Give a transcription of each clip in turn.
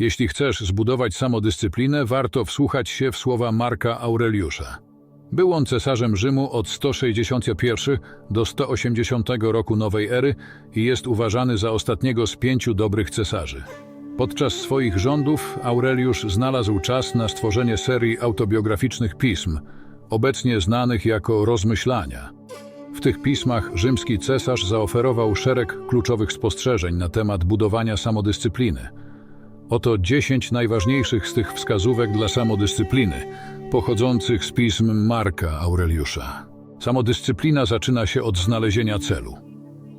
Jeśli chcesz zbudować samodyscyplinę, warto wsłuchać się w słowa Marka Aureliusza. Był on cesarzem Rzymu od 161 do 180 roku nowej ery i jest uważany za ostatniego z pięciu dobrych cesarzy. Podczas swoich rządów Aureliusz znalazł czas na stworzenie serii autobiograficznych pism, obecnie znanych jako rozmyślania. W tych pismach rzymski cesarz zaoferował szereg kluczowych spostrzeżeń na temat budowania samodyscypliny. Oto 10 najważniejszych z tych wskazówek dla samodyscypliny, pochodzących z pism Marka Aureliusza. Samodyscyplina zaczyna się od znalezienia celu.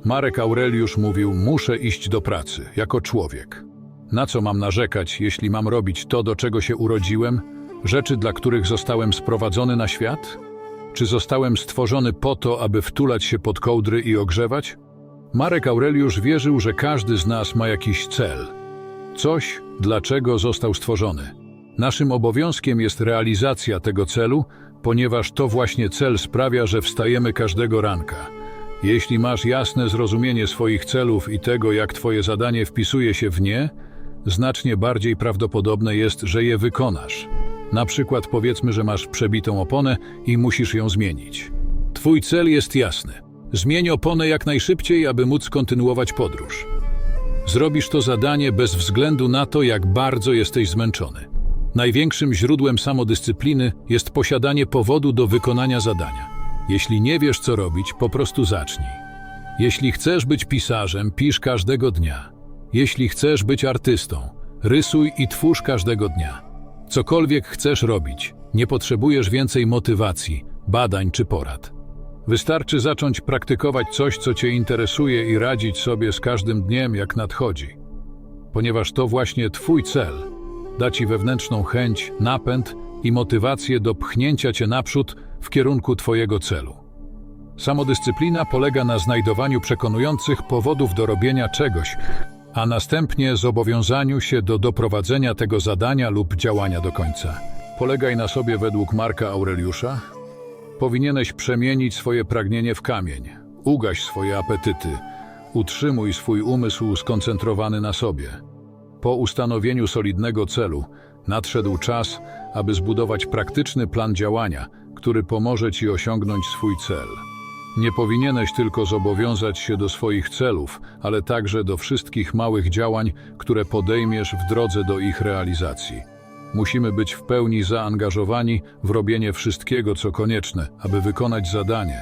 Marek Aureliusz mówił: Muszę iść do pracy, jako człowiek. Na co mam narzekać, jeśli mam robić to, do czego się urodziłem, rzeczy, dla których zostałem sprowadzony na świat? Czy zostałem stworzony po to, aby wtulać się pod kołdry i ogrzewać? Marek Aureliusz wierzył, że każdy z nas ma jakiś cel. Coś, dlaczego został stworzony. Naszym obowiązkiem jest realizacja tego celu, ponieważ to właśnie cel sprawia, że wstajemy każdego ranka. Jeśli masz jasne zrozumienie swoich celów i tego, jak Twoje zadanie wpisuje się w nie, znacznie bardziej prawdopodobne jest, że je wykonasz. Na przykład powiedzmy, że masz przebitą oponę i musisz ją zmienić. Twój cel jest jasny. Zmień oponę jak najszybciej, aby móc kontynuować podróż. Zrobisz to zadanie bez względu na to, jak bardzo jesteś zmęczony. Największym źródłem samodyscypliny jest posiadanie powodu do wykonania zadania. Jeśli nie wiesz, co robić, po prostu zacznij. Jeśli chcesz być pisarzem, pisz każdego dnia. Jeśli chcesz być artystą, rysuj i twórz każdego dnia. Cokolwiek chcesz robić, nie potrzebujesz więcej motywacji, badań czy porad. Wystarczy zacząć praktykować coś, co Cię interesuje i radzić sobie z każdym dniem, jak nadchodzi. Ponieważ to właśnie Twój cel da Ci wewnętrzną chęć, napęd i motywację do pchnięcia Cię naprzód w kierunku Twojego celu. Samodyscyplina polega na znajdowaniu przekonujących powodów do robienia czegoś, a następnie zobowiązaniu się do doprowadzenia tego zadania lub działania do końca. Polegaj na sobie według Marka Aureliusza. Powinieneś przemienić swoje pragnienie w kamień. Ugaś swoje apetyty. Utrzymuj swój umysł skoncentrowany na sobie. Po ustanowieniu solidnego celu nadszedł czas, aby zbudować praktyczny plan działania, który pomoże Ci osiągnąć swój cel. Nie powinieneś tylko zobowiązać się do swoich celów, ale także do wszystkich małych działań, które podejmiesz w drodze do ich realizacji. Musimy być w pełni zaangażowani w robienie wszystkiego, co konieczne, aby wykonać zadanie,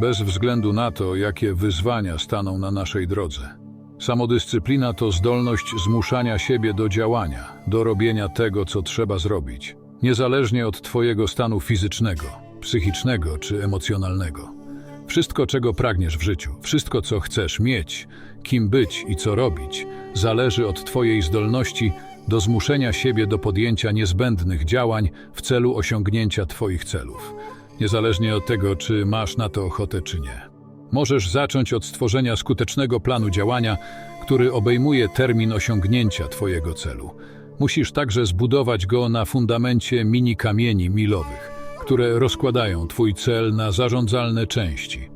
bez względu na to, jakie wyzwania staną na naszej drodze. Samodyscyplina to zdolność zmuszania siebie do działania, do robienia tego, co trzeba zrobić, niezależnie od Twojego stanu fizycznego, psychicznego czy emocjonalnego. Wszystko, czego pragniesz w życiu, wszystko, co chcesz mieć, kim być i co robić, zależy od Twojej zdolności do zmuszenia siebie do podjęcia niezbędnych działań w celu osiągnięcia Twoich celów, niezależnie od tego, czy masz na to ochotę, czy nie. Możesz zacząć od stworzenia skutecznego planu działania, który obejmuje termin osiągnięcia Twojego celu. Musisz także zbudować go na fundamencie mini kamieni milowych, które rozkładają Twój cel na zarządzalne części.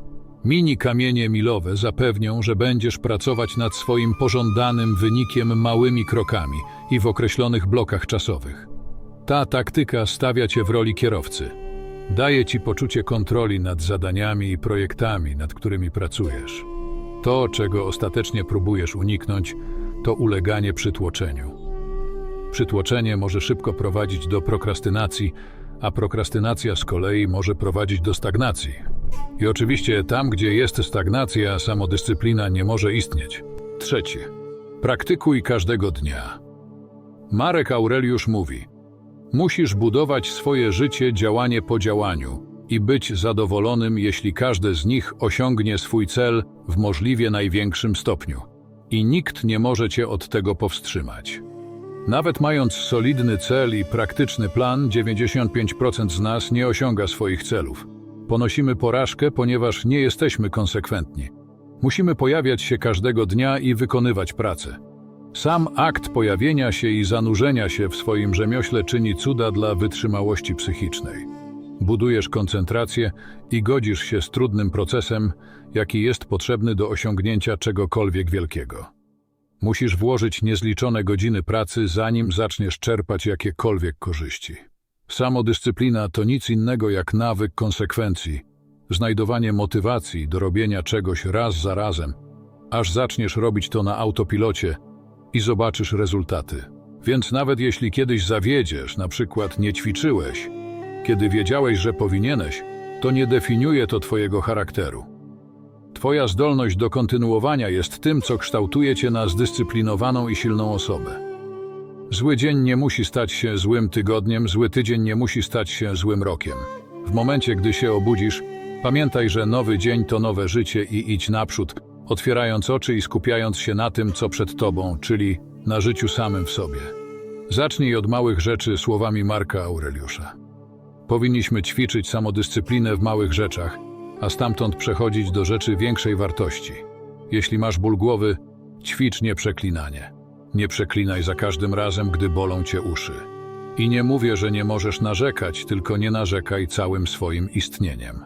Mini kamienie milowe zapewnią, że będziesz pracować nad swoim pożądanym wynikiem małymi krokami i w określonych blokach czasowych. Ta taktyka stawia Cię w roli kierowcy. Daje Ci poczucie kontroli nad zadaniami i projektami, nad którymi pracujesz. To, czego ostatecznie próbujesz uniknąć, to uleganie przytłoczeniu. Przytłoczenie może szybko prowadzić do prokrastynacji, a prokrastynacja z kolei może prowadzić do stagnacji. I oczywiście tam, gdzie jest stagnacja, samodyscyplina nie może istnieć. Trzecie. Praktykuj każdego dnia. Marek Aureliusz mówi: Musisz budować swoje życie działanie po działaniu i być zadowolonym, jeśli każde z nich osiągnie swój cel w możliwie największym stopniu. I nikt nie może cię od tego powstrzymać. Nawet mając solidny cel i praktyczny plan, 95% z nas nie osiąga swoich celów. Ponosimy porażkę, ponieważ nie jesteśmy konsekwentni. Musimy pojawiać się każdego dnia i wykonywać pracę. Sam akt pojawienia się i zanurzenia się w swoim rzemiośle czyni cuda dla wytrzymałości psychicznej. Budujesz koncentrację i godzisz się z trudnym procesem, jaki jest potrzebny do osiągnięcia czegokolwiek wielkiego. Musisz włożyć niezliczone godziny pracy, zanim zaczniesz czerpać jakiekolwiek korzyści. Samodyscyplina to nic innego jak nawyk konsekwencji, znajdowanie motywacji do robienia czegoś raz za razem, aż zaczniesz robić to na autopilocie i zobaczysz rezultaty. Więc nawet jeśli kiedyś zawiedziesz, na przykład nie ćwiczyłeś, kiedy wiedziałeś, że powinieneś, to nie definiuje to twojego charakteru. Twoja zdolność do kontynuowania jest tym, co kształtuje cię na zdyscyplinowaną i silną osobę. Zły dzień nie musi stać się złym tygodniem, zły tydzień nie musi stać się złym rokiem. W momencie, gdy się obudzisz, pamiętaj, że nowy dzień to nowe życie i idź naprzód, otwierając oczy i skupiając się na tym, co przed tobą, czyli na życiu samym w sobie. Zacznij od małych rzeczy słowami Marka Aureliusza. Powinniśmy ćwiczyć samodyscyplinę w małych rzeczach, a stamtąd przechodzić do rzeczy większej wartości. Jeśli masz ból głowy, ćwicz nieprzeklinanie. Nie przeklinaj za każdym razem, gdy bolą cię uszy. I nie mówię, że nie możesz narzekać, tylko nie narzekaj całym swoim istnieniem.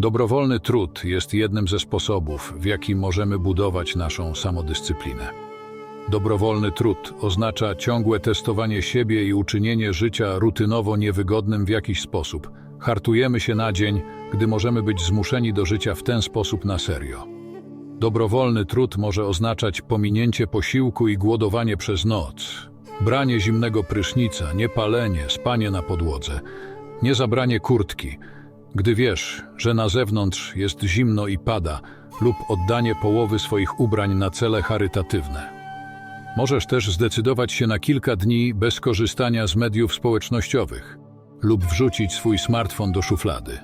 Dobrowolny trud jest jednym ze sposobów, w jaki możemy budować naszą samodyscyplinę. Dobrowolny trud oznacza ciągłe testowanie siebie i uczynienie życia rutynowo niewygodnym w jakiś sposób. Hartujemy się na dzień, gdy możemy być zmuszeni do życia w ten sposób na serio. Dobrowolny trud może oznaczać pominięcie posiłku i głodowanie przez noc, branie zimnego prysznica, niepalenie, spanie na podłodze, niezabranie kurtki, gdy wiesz, że na zewnątrz jest zimno i pada, lub oddanie połowy swoich ubrań na cele charytatywne. Możesz też zdecydować się na kilka dni bez korzystania z mediów społecznościowych lub wrzucić swój smartfon do szuflady.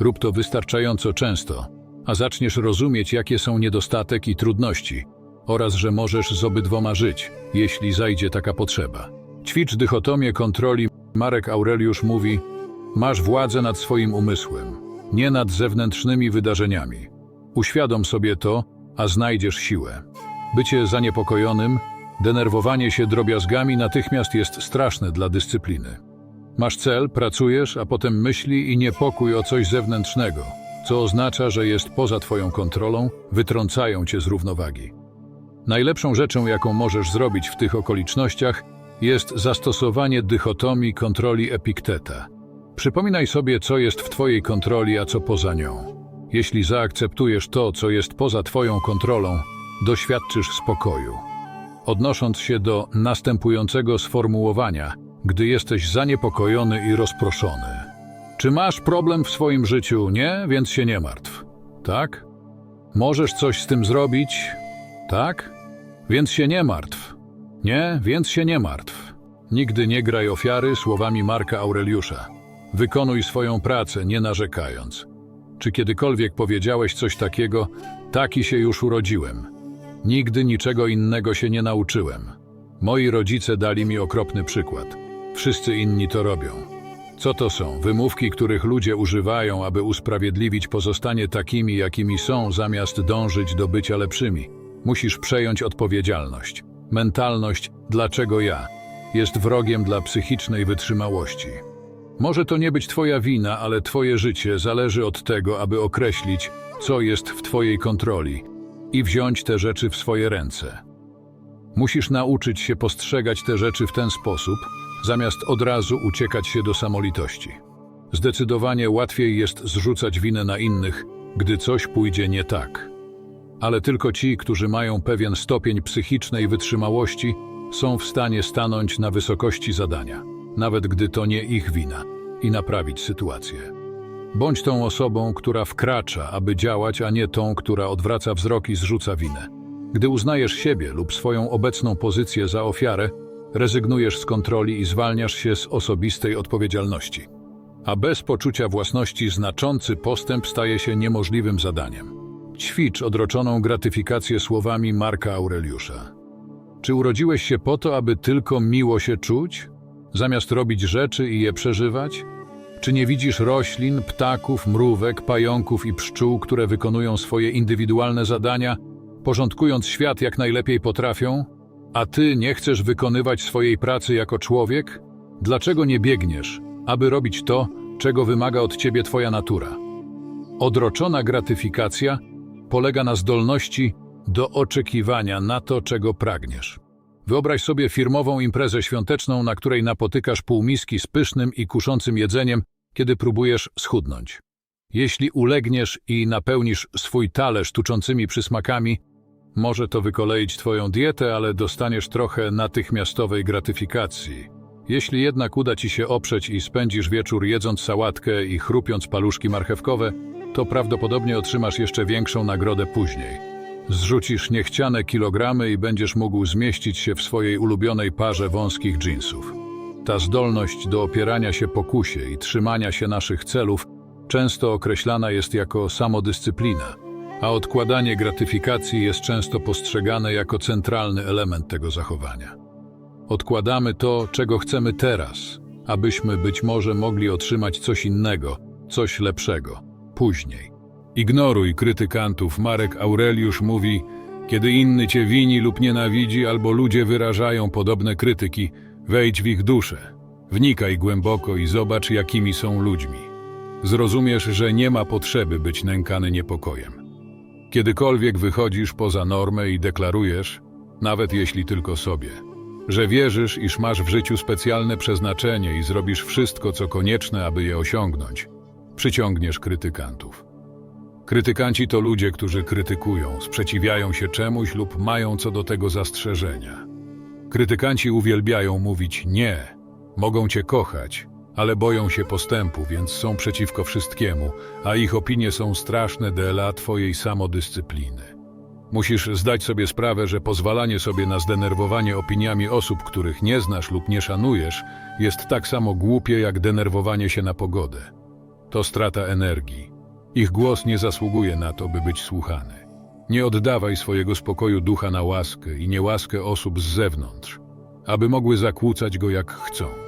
Rób to wystarczająco często, a zaczniesz rozumieć, jakie są niedostatek i trudności oraz że możesz z obydwoma żyć, jeśli zajdzie taka potrzeba. Ćwicz dychotomię kontroli. Marek Aureliusz mówi: Masz władzę nad swoim umysłem, nie nad zewnętrznymi wydarzeniami. Uświadom sobie to, a znajdziesz siłę. Bycie zaniepokojonym, denerwowanie się drobiazgami natychmiast jest straszne dla dyscypliny. Masz cel, pracujesz, a potem myśli i niepokój o coś zewnętrznego, co oznacza, że jest poza Twoją kontrolą, wytrącają Cię z równowagi. Najlepszą rzeczą, jaką możesz zrobić w tych okolicznościach, jest zastosowanie dychotomii kontroli Epikteta. Przypominaj sobie, co jest w Twojej kontroli, a co poza nią. Jeśli zaakceptujesz to, co jest poza Twoją kontrolą, doświadczysz spokoju. Odnosząc się do następującego sformułowania, gdy jesteś zaniepokojony i rozproszony. Czy masz problem w swoim życiu? Nie, więc się nie martw. Tak? Możesz coś z tym zrobić? Tak? Więc się nie martw. Nie, więc się nie martw. Nigdy nie graj ofiary słowami Marka Aureliusza. Wykonuj swoją pracę, nie narzekając. Czy kiedykolwiek powiedziałeś coś takiego? Taki się już urodziłem. Nigdy niczego innego się nie nauczyłem. Moi rodzice dali mi okropny przykład. Wszyscy inni to robią. Co to są? Wymówki, których ludzie używają, aby usprawiedliwić pozostanie takimi, jakimi są, zamiast dążyć do bycia lepszymi. Musisz przejąć odpowiedzialność. Mentalność, dlaczego ja, jest wrogiem dla psychicznej wytrzymałości. Może to nie być Twoja wina, ale Twoje życie zależy od tego, aby określić, co jest w Twojej kontroli i wziąć te rzeczy w swoje ręce. Musisz nauczyć się postrzegać te rzeczy w ten sposób, zamiast od razu uciekać się do samolitości. Zdecydowanie łatwiej jest zrzucać winę na innych, gdy coś pójdzie nie tak. Ale tylko ci, którzy mają pewien stopień psychicznej wytrzymałości, są w stanie stanąć na wysokości zadania, nawet gdy to nie ich wina, i naprawić sytuację. Bądź tą osobą, która wkracza, aby działać, a nie tą, która odwraca wzrok i zrzuca winę. Gdy uznajesz siebie lub swoją obecną pozycję za ofiarę, rezygnujesz z kontroli i zwalniasz się z osobistej odpowiedzialności. A bez poczucia własności znaczący postęp staje się niemożliwym zadaniem. Ćwicz odroczoną gratyfikację słowami Marka Aureliusza. Czy urodziłeś się po to, aby tylko miło się czuć, zamiast robić rzeczy i je przeżywać? Czy nie widzisz roślin, ptaków, mrówek, pająków i pszczół, które wykonują swoje indywidualne zadania, porządkując świat jak najlepiej potrafią? A ty nie chcesz wykonywać swojej pracy jako człowiek? Dlaczego nie biegniesz, aby robić to, czego wymaga od ciebie twoja natura? Odroczona gratyfikacja polega na zdolności do oczekiwania na to, czego pragniesz. Wyobraź sobie firmową imprezę świąteczną, na której napotykasz półmiski z pysznym i kuszącym jedzeniem, kiedy próbujesz schudnąć. Jeśli ulegniesz i napełnisz swój talerz tuczącymi przysmakami, może to wykoleić twoją dietę, ale dostaniesz trochę natychmiastowej gratyfikacji. Jeśli jednak uda ci się oprzeć i spędzisz wieczór jedząc sałatkę i chrupiąc paluszki marchewkowe, to prawdopodobnie otrzymasz jeszcze większą nagrodę później. Zrzucisz niechciane kilogramy i będziesz mógł zmieścić się w swojej ulubionej parze wąskich dżinsów. Ta zdolność do opierania się pokusie i trzymania się naszych celów często określana jest jako samodyscyplina, a odkładanie gratyfikacji jest często postrzegane jako centralny element tego zachowania. Odkładamy to, czego chcemy teraz, abyśmy być może mogli otrzymać coś innego, coś lepszego, później. Ignoruj krytykantów. Marek Aureliusz mówi, kiedy inny cię wini lub nienawidzi, albo ludzie wyrażają podobne krytyki, wejdź w ich duszę. Wnikaj głęboko i zobacz, jakimi są ludźmi. Zrozumiesz, że nie ma potrzeby być nękany niepokojem. Kiedykolwiek wychodzisz poza normę i deklarujesz, nawet jeśli tylko sobie, że wierzysz, iż masz w życiu specjalne przeznaczenie i zrobisz wszystko, co konieczne, aby je osiągnąć, przyciągniesz krytykantów. Krytykanci to ludzie, którzy krytykują, sprzeciwiają się czemuś lub mają co do tego zastrzeżenia. Krytykanci uwielbiają mówić nie, mogą cię kochać, ale boją się postępu, więc są przeciwko wszystkiemu, a ich opinie są straszne dla twojej samodyscypliny. Musisz zdać sobie sprawę, że pozwalanie sobie na zdenerwowanie opiniami osób, których nie znasz lub nie szanujesz, jest tak samo głupie jak denerwowanie się na pogodę. To strata energii. Ich głos nie zasługuje na to, by być słuchany. Nie oddawaj swojego spokoju ducha na łaskę i niełaskę osób z zewnątrz, aby mogły zakłócać go jak chcą.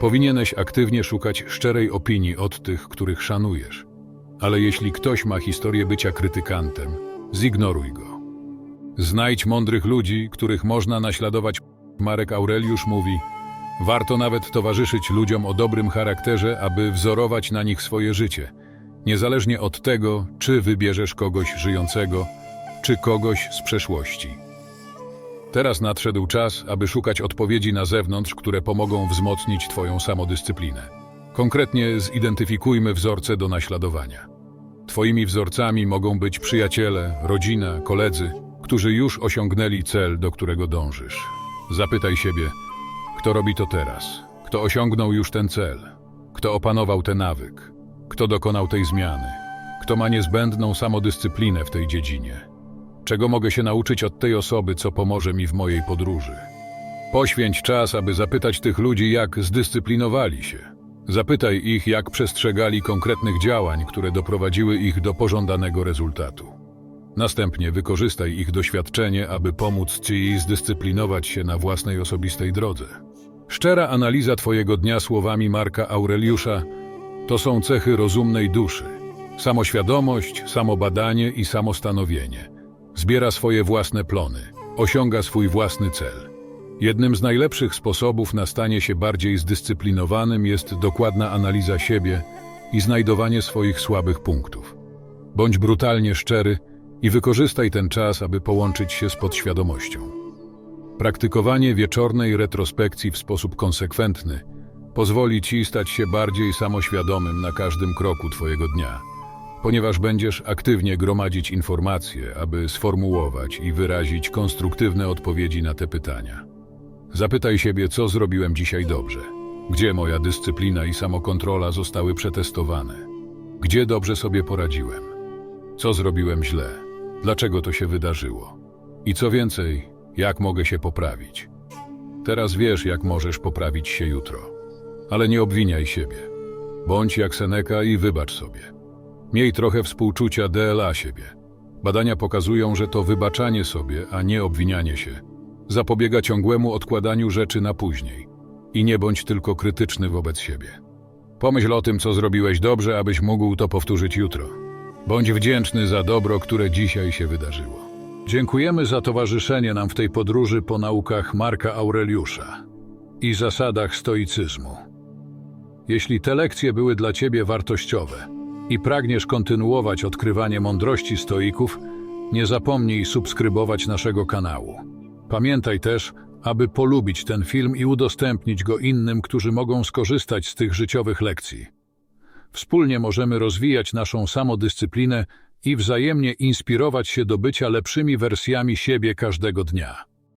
Powinieneś aktywnie szukać szczerej opinii od tych, których szanujesz. Ale jeśli ktoś ma historię bycia krytykantem, zignoruj go. Znajdź mądrych ludzi, których można naśladować. Marek Aureliusz mówi: Warto nawet towarzyszyć ludziom o dobrym charakterze, aby wzorować na nich swoje życie, niezależnie od tego, czy wybierzesz kogoś żyjącego, czy kogoś z przeszłości. Teraz nadszedł czas, aby szukać odpowiedzi na zewnątrz, które pomogą wzmocnić Twoją samodyscyplinę. Konkretnie zidentyfikujmy wzorce do naśladowania. Twoimi wzorcami mogą być przyjaciele, rodzina, koledzy, którzy już osiągnęli cel, do którego dążysz. Zapytaj siebie, kto robi to teraz? Kto osiągnął już ten cel? Kto opanował ten nawyk? Kto dokonał tej zmiany? Kto ma niezbędną samodyscyplinę w tej dziedzinie? Czego mogę się nauczyć od tej osoby, co pomoże mi w mojej podróży? Poświęć czas, aby zapytać tych ludzi, jak zdyscyplinowali się. Zapytaj ich, jak przestrzegali konkretnych działań, które doprowadziły ich do pożądanego rezultatu. Następnie wykorzystaj ich doświadczenie, aby pomóc Ci zdyscyplinować się na własnej osobistej drodze. Szczera analiza Twojego dnia słowami Marka Aureliusza to są cechy rozumnej duszy. Samoświadomość, samobadanie i samostanowienie. Zbiera swoje własne plony, osiąga swój własny cel. Jednym z najlepszych sposobów na stanie się bardziej zdyscyplinowanym jest dokładna analiza siebie i znajdowanie swoich słabych punktów. Bądź brutalnie szczery i wykorzystaj ten czas, aby połączyć się z podświadomością. Praktykowanie wieczornej retrospekcji w sposób konsekwentny pozwoli Ci stać się bardziej samoświadomym na każdym kroku Twojego dnia ponieważ będziesz aktywnie gromadzić informacje, aby sformułować i wyrazić konstruktywne odpowiedzi na te pytania. Zapytaj siebie, co zrobiłem dzisiaj dobrze, gdzie moja dyscyplina i samokontrola zostały przetestowane, gdzie dobrze sobie poradziłem, co zrobiłem źle, dlaczego to się wydarzyło i co więcej, jak mogę się poprawić. Teraz wiesz, jak możesz poprawić się jutro, ale nie obwiniaj siebie. Bądź jak Seneka i wybacz sobie. Miej trochę współczucia dla siebie. Badania pokazują, że to wybaczanie sobie, a nie obwinianie się, zapobiega ciągłemu odkładaniu rzeczy na później. I nie bądź tylko krytyczny wobec siebie. Pomyśl o tym, co zrobiłeś dobrze, abyś mógł to powtórzyć jutro. Bądź wdzięczny za dobro, które dzisiaj się wydarzyło. Dziękujemy za towarzyszenie nam w tej podróży po naukach Marka Aureliusza i zasadach stoicyzmu. Jeśli te lekcje były dla Ciebie wartościowe, i pragniesz kontynuować odkrywanie mądrości stoików, Nie zapomnij subskrybować naszego kanału. Pamiętaj też, aby polubić ten film i udostępnić go innym, którzy mogą skorzystać z tych życiowych lekcji. Wspólnie możemy rozwijać naszą samodyscyplinę i wzajemnie inspirować się do bycia lepszymi wersjami siebie każdego dnia.